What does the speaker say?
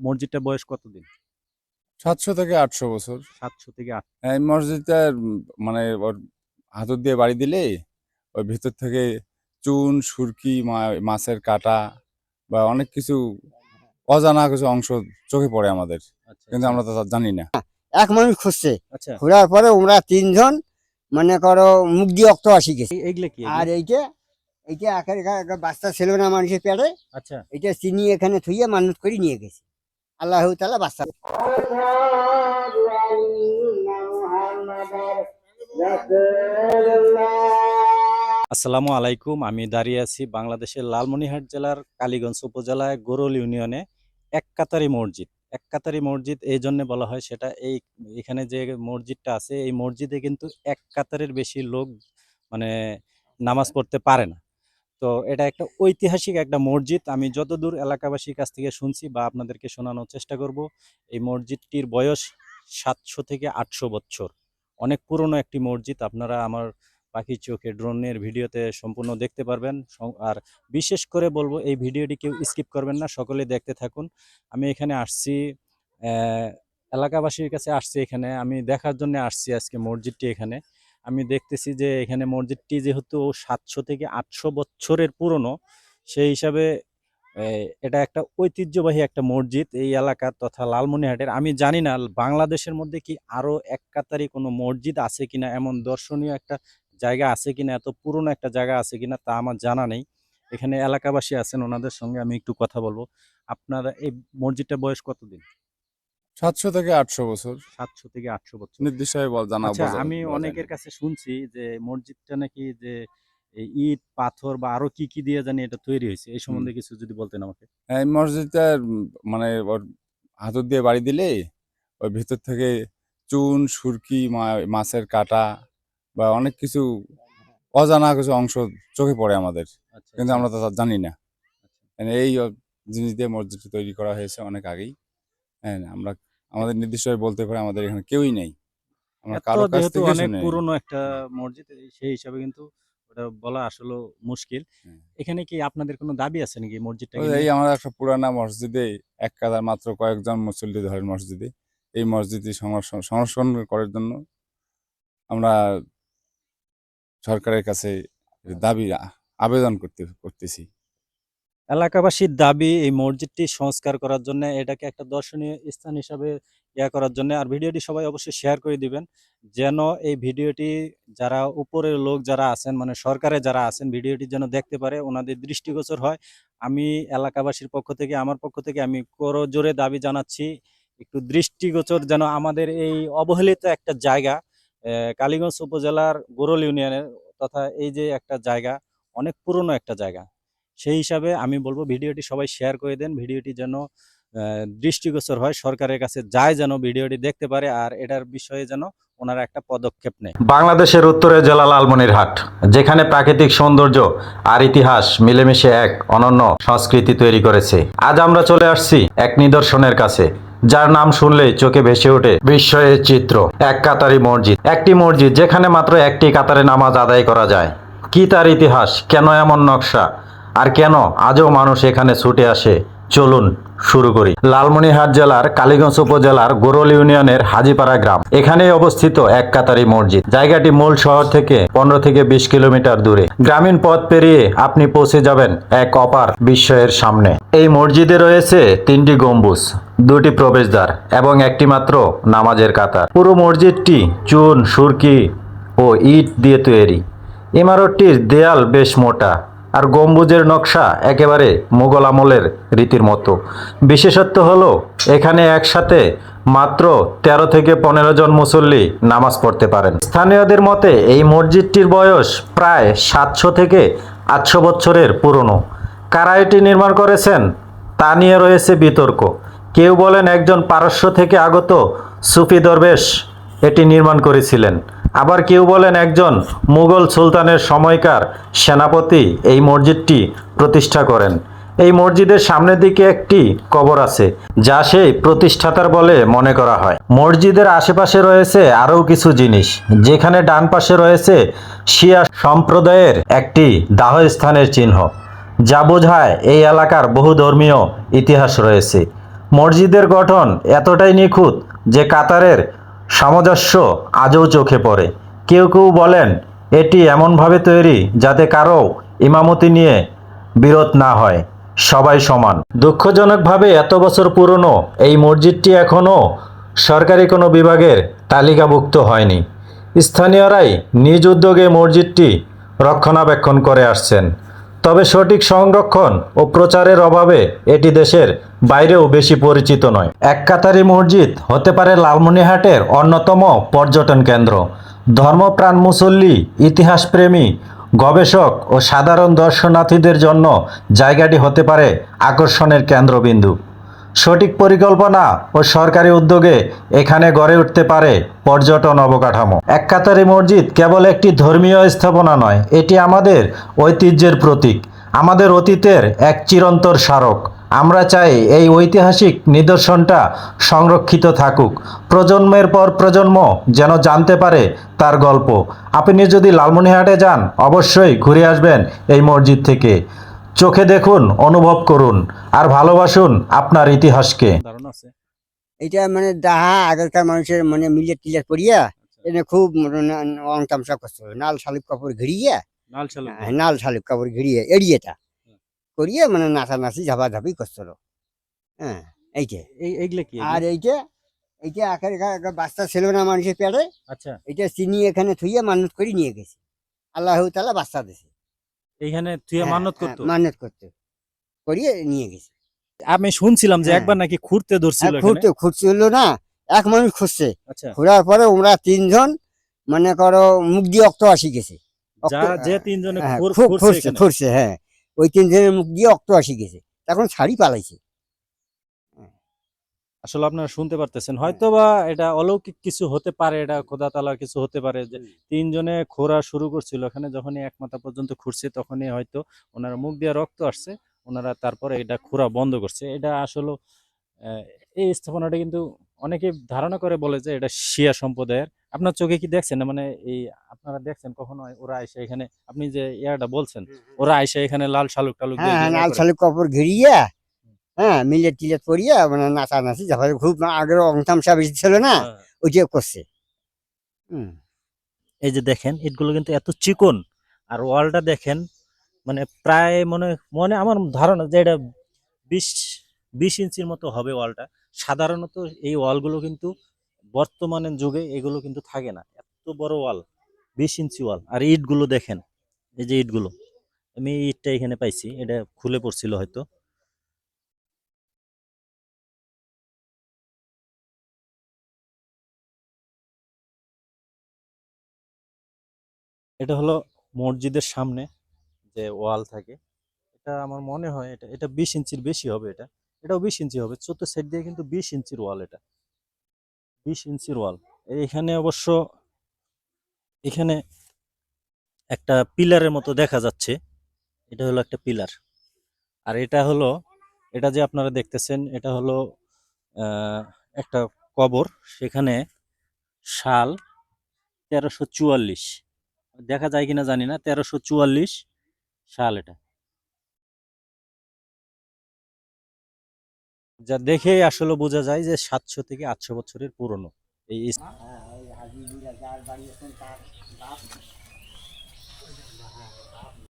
মসজিদটা বয়স কতদিন? সাতশো থেকে আটশো বছর। সাতশো থেকে আট এই মসজিদটা মানে ওর হাতুর দিয়ে বাড়ি দিলে ওই ভিতর থেকে চুন সুরকি মাছের কাটা বা অনেক কিছু অজানা কিছু অংশ চোখে পড়ে আমাদের। আচ্ছা কিন্তু আমরা তো জানি না। এক মানুষ খুঁজছে। আচ্ছা। খোঁড়ার পরে ওরা তিনজন মানে করো মুখ দিয়ে রক্ত আসি গেছে। এই- এইগুলা কি? আর? এইটা এইটা একের একটা বাচ্চা ছিল না মানুষের পেটে। আচ্ছা। এটা চিনি এখানে থুইয়ে মানুষ করে নিয়ে গেছে। আল্লাহ তালা বাচ্চা আসসালামু আলাইকুম আমি দাঁড়িয়ে আছি বাংলাদেশের লালমনিরহাট জেলার কালীগঞ্জ উপজেলায় গোরল ইউনিয়নে এক কাতারি মসজিদ। এক কাতারি মসজিদ এই জন্য বলা হয় সেটা এই এখানে যে মসজিদটা আছে এই মসজিদে কিন্তু এক কাতারের বেশি লোক মানে নামাজ পড়তে পারে না। তো এটা একটা ঐতিহাসিক একটা মসজিদ। আমি যতদূর এলাকাবাসীর কাছ থেকে শুনছি বা আপনাদেরকে শোনানোর চেষ্টা করব, এই মসজিদটির বয়স সাতশো থেকে আটশো বছর। অনেক পুরনো একটি মসজিদ। আপনারা আমার পাখি চোখে ড্রোনের ভিডিওতে সম্পূর্ণ দেখতে পারবেন। আর বিশেষ করে বলব, এই ভিডিওটি কেউ স্কিপ করবেন না সকলে দেখতে থাকুন। আমি এখানে আসছি এলাকাবাসীর কাছে আসছি এখানে। আমি দেখার জন্য আসছি আজকে মসজিদটি এখানে। আমি দেখতেছি যে এখানে মসজিদটি যেহেতু সাতশো থেকে আটশো বছরের পুরনো, সেই হিসাবে এটা একটা ঐতিহ্যবাহী একটা মসজিদ এই এলাকার তথা লালমনিহাটের আমি জানি না, বাংলাদেশের মধ্যে কি আরও এক কাতারি কোনো মসজিদ আছে কিনা, এমন দর্শনীয় একটা জায়গা আছে কিনা, এত পুরনো একটা জায়গা আছে কিনা তা আমার জানা নেই। এখানে এলাকাবাসী আছেন, ওনাদের সঙ্গে আমি একটু কথা বলব। আপনারা এই মসজিদটা বয়স কতদিন? সাতশো থেকে আটশো বছর। সাতশো থেকে আটশো বছর। নির্দিষ্ট জানা আচ্ছা আমি অনেকের কাছে শুনছি যে মসজিদটা নাকি যে ইট পাথর বা আরও কি কি দিয়ে জানি এটা তৈরি হয়েছে। এই সম্বন্ধে কিছু যদি বলতেন আমাকে। এই মসজিদটা মানে হাতুর দিয়ে বাড়ি দিলে ওই ভিতর থেকে চুন সুরকি মাছের কাটা বা অনেক কিছু অজানা কিছু অংশ চোখে পড়ে আমাদের। আচ্ছা কিন্তু আমরা তো জানি না। আচ্ছা। মানে এই জিনিস দিয়ে মসজিদটি তৈরি করা হয়েছে অনেক আগেই। হ্যাঁ আমরা আমাদের নির্দিষ্টভাবে বলতে পারে আমাদের এখানে কেউই নেই। আমরা কারও কাছ থেকে অনেক পুরনো একটা মসজিদ সেই হিসাবে কিন্তু ওটা বলা আসলে মুশকিল। এখানে কি আপনাদের কোনো দাবি আছে নাকি মসজিদটা এই আমাদের একটা পুরানা মসজিদে এক কাদার মাত্র কয়েকজন মুসল্লি ধরেন মসজিদে এই মসজিদটি সংরক্ষণ করার জন্য আমরা সরকারের কাছে দাবি আবেদন করতে করতেছি। এলাকাবাসীর দাবি, এই মসজিদটি সংস্কার করার জন্য, এটাকে একটা দর্শনীয় স্থান হিসাবে ইয়া করার জন্য। আর ভিডিওটি সবাই অবশ্যই শেয়ার করে দিবেন, যেন এই ভিডিওটি যারা উপরের লোক যারা আছেন মানে সরকারে যারা আছেন, ভিডিওটি যেন দেখতে পারে, ওনাদের দৃষ্টিগোচর হয়। আমি এলাকাবাসীর পক্ষ থেকে, আমার পক্ষ থেকে আমি করজোরে দাবি জানাচ্ছি, একটু দৃষ্টিগোচর যেন আমাদের এই অবহেলিত একটা জায়গা কালীগঞ্জ উপজেলার গোরল ইউনিয়নের তথা এই যে একটা জায়গা, অনেক পুরনো একটা জায়গা। সেই হিসাবে আমি বলব ভিডিওটি সবাই শেয়ার করে দেন। ভিডিওটি যেন দৃষ্টিগোচর হয়, সরকারের কাছে যায় যেন ভিডিওটি দেখতে পারে আর এটার বিষয়ে যেন ওনারা একটা পদক্ষেপ নেয়। বাংলাদেশের উত্তরে জেলা লালমনিরহাট, যেখানে প্রাকৃতিক সৌন্দর্য আর ইতিহাস মিলেমিশে এক, অনন্য সংস্কৃতি তৈরি করেছে। আজ আমরা চলে আসছি এক নিদর্শনের কাছে, যার নাম শুনলেই চোখে ভেসে ওঠে বিস্ময়ের চিত্র, এক কাতারি মসজিদ। একটি মসজিদ যেখানে মাত্র একটি কাতারে নামাজ আদায় করা যায়। কি তার ইতিহাস, কেন এমন নকশা? আর কেন আজও মানুষ এখানে ছুটে আসে? চলুন শুরু করি। লালমনিরহাট জেলার কালীগঞ্জ উপজেলার গোরল ইউনিয়নের হাজিপাড়া গ্রাম। এখানেই অবস্থিত এক কাতারি মসজিদ। জায়গাটি মূল শহর থেকে পনেরো থেকে বিশ কিলোমিটার দূরে। গ্রামীণ পথ পেরিয়ে আপনি পৌঁছে যাবেন এক অপার বিস্ময়ের সামনে। এই মসজিদে রয়েছে তিনটি গম্বুজ, দুটি প্রবেশদ্বার এবং একটি মাত্র নামাজের কাতার। পুরো মসজিদটি চুন, সুরকি ও ইট দিয়ে তৈরি। ইমারতটির দেয়াল বেশ মোটা। আর গম্বুজের নকশা একেবারে মুঘল আমলের রীতির মতো। বিশেষত্ব হলো, এখানে একসাথে মাত্র তেরো থেকে পনেরো জন মুসল্লি নামাজ পড়তে পারেন। স্থানীয়দের মতে, এই মসজিদটির বয়স প্রায় সাতশো থেকে আটশো বছরের পুরনো। কারা এটি নির্মাণ করেছেন, তা নিয়ে রয়েছে বিতর্ক। কেউ বলেন, একজন পারস্য থেকে আগত সুফি দরবেশ এটি নির্মাণ করেছিলেন। আবার কেউ বলেন একজন মুঘল সুলতানের সময়কার সেনাপতি এই মসজিদটি প্রতিষ্ঠা করেন। এই মসজিদের সামনের দিকে একটি কবর আছে, যা সেই প্রতিষ্ঠাতার বলে মনে করা হয়। মসজিদের আশেপাশে রয়েছে আরও কিছু জিনিস, যেখানে ডান পাশে রয়েছে শিয়া সম্প্রদায়ের একটি দাহস্থানের চিহ্ন, যা বোঝায় এই এলাকার বহু ধর্মীয় ইতিহাস রয়েছে। মসজিদের গঠন এতটাই নিখুঁত যে কাতারের সামঞ্জস্য আজও চোখে পড়ে। কেউ কেউ বলেন, এটি এমনভাবে তৈরি যাতে কারও ইমামতি নিয়ে বিরোধ না হয়। সবাই সমান। দুঃখজনকভাবে এত বছর পুরনো এই মসজিদটি এখনও সরকারি কোনো বিভাগের তালিকাভুক্ত হয়নি। স্থানীয়রাই নিজ উদ্যোগে মসজিদটি রক্ষণাবেক্ষণ করে আসছেন। তবে সঠিক সংরক্ষণ ও প্রচারের অভাবে এটি দেশের বাইরেও বেশি পরিচিত নয়। এক কাতারি মসজিদ হতে পারে লালমনিহাটের অন্যতম পর্যটন কেন্দ্র। ধর্মপ্রাণ মুসল্লি, ইতিহাসপ্রেমী, গবেষক ও সাধারণ দর্শনার্থীদের জন্য জায়গাটি হতে পারে আকর্ষণের কেন্দ্রবিন্দু। সঠিক পরিকল্পনা ও সরকারি উদ্যোগে এখানে গড়ে উঠতে পারে পর্যটন অবকাঠামো। এক কাতারি মসজিদ কেবল একটি ধর্মীয় স্থাপনা নয়, এটি আমাদের ঐতিহ্যের প্রতীক। আমাদের অতীতের এক চিরন্তর স্মারক। আমরা চাই এই ঐতিহাসিক নিদর্শনটা সংরক্ষিত থাকুক। প্রজন্মের পর প্রজন্ম যেন জানতে পারে তার গল্প। আপনি যদি লালমনিহাটে যান, অবশ্যই ঘুরে আসবেন এই মসজিদ থেকে। চোখে দেখুন অনুভব করুন আর ভালোবাসুন আপনার ইতিহাসকে। এটা মানে দাহা আগেকার মানুষের মানে মিলে টিলে করিয়া এটা খুব অং তামসা করছিল নাল শালিক কাপড় ঘিরিয়ে হ্যাঁ, নাল শালিক কাপড় ঘিরিয়ে এড়িয়েটা করিয়ে মানে নাচানাচি ঝাপাঝাপি করছিল। হ্যাঁ এইটা। এই এইগুলা কি? আর এইটা এইটা আখের একটা বাচ্চা ছিল না মানুষের পেটে। আচ্ছা। এটা চিনি এখানে থুইয়ে মানুষ করে নিয়ে গেছে। আল্লাহ তালা বাচ্চা দিছে। এইখানে তুই মান্নত মানত মান্নত করতো? মানত করতে। করিয়ে নিয়ে গেছে। আমি শুনছিলাম যে হ্যাঁ। একবার নাকি খুঁড়তে ধরছিল খুঁড়তে খুঁড়ছিল না এক মানুষ খুঁজছে আচ্ছা। ঘোরার পরে ওমরা তিনজন মানে করো মুখ দিয়ে অক্ত আসি গেছে। যা তিনজনে হ্যাঁ, খুঁড়ছে হ্যাঁ। ওই তিনজনের মুখ দিয়ে অক্ত আসি গেছে। এখন শাড়ি পালাইছে। আসলে আপনারা শুনতে পারতেছেন। হয়তো বা এটা অলৌকিক কিছু হতে পারে এটা খোদা তালার কিছু হতে পারে যে তিনজনে খোঁড়া শুরু করছিল ওখানে যখনই এক মাথা পর্যন্ত খুঁড়ছে তখনই হয়তো ওনারা মুখ দিয়ে রক্ত আসছে ওনারা তারপরে এটা খোঁড়া বন্ধ করছে। এটা আসলে আহ, এই স্থাপনাটা কিন্তু অনেকে ধারণা করে বলে যে এটা শিয়া সম্প্রদায়ের। আপনার চোখে কি দেখছেন? না মানে এই আপনারা দেখছেন কখনো ওরা আইসে এখানে আপনি যে ইয়াটা বলছেন ওরা আইসে এখানে লাল শালুক টালুক হ্যাঁ লাল শালুক কাপড় ঘিরিয়ে হ্যাঁ মিলে টিলে পরিয়ে মানে নাচানাচি ঝাপাঝাপি খুব আগের অংতামসা বেশি ছিল না হ্যাঁ। ওইটা করছে। হুম। এই যে দেখেন ইটগুলো কিন্তু এত চিকন আর ওয়ালটা দেখেন মানে প্রায় মনে মনে আমার ধারণা যে এটা বিশ বিশ ইঞ্চির মতো হবে ওয়ালটা। সাধারণত এই ওয়ালগুলো কিন্তু বর্তমানের যুগে এগুলো কিন্তু থাকে না। এত বড় ওয়াল বিশ ইঞ্চি ওয়াল আর ইটগুলো দেখেন এই যে ইটগুলো আমি ইটটা এখানে পাইছি এটা খুলে পড়ছিল হয়তো। এটা হলো মসজিদের সামনে যে ওয়াল থাকে। এটা আমার মনে হয় এটা এটা বিশ ইঞ্চির বেশি হবে এটা। এটাও বিশ ইঞ্চি হবে চোদ্দ সাইড দিয়ে কিন্তু বিশ ইঞ্চির ওয়াল এটা। বিশ ইঞ্চির ওয়াল। এখানে অবশ্য, এখানে একটা পিলারের মতো দেখা যাচ্ছে। এটা হলো একটা পিলার। আর এটা হলো, এটা যে আপনারা দেখতেছেন, এটা হলো একটা কবর। সেখানে সাল তেরোশো চুয়াল্লিশ। দেখা যায় কিনা জানি না, তেরোশো চুয়াল্লিশ সাল এটা। যা দেখে আসলে বোঝা যায় যে সাতশো থেকে আটশো বছরের পুরনো। এই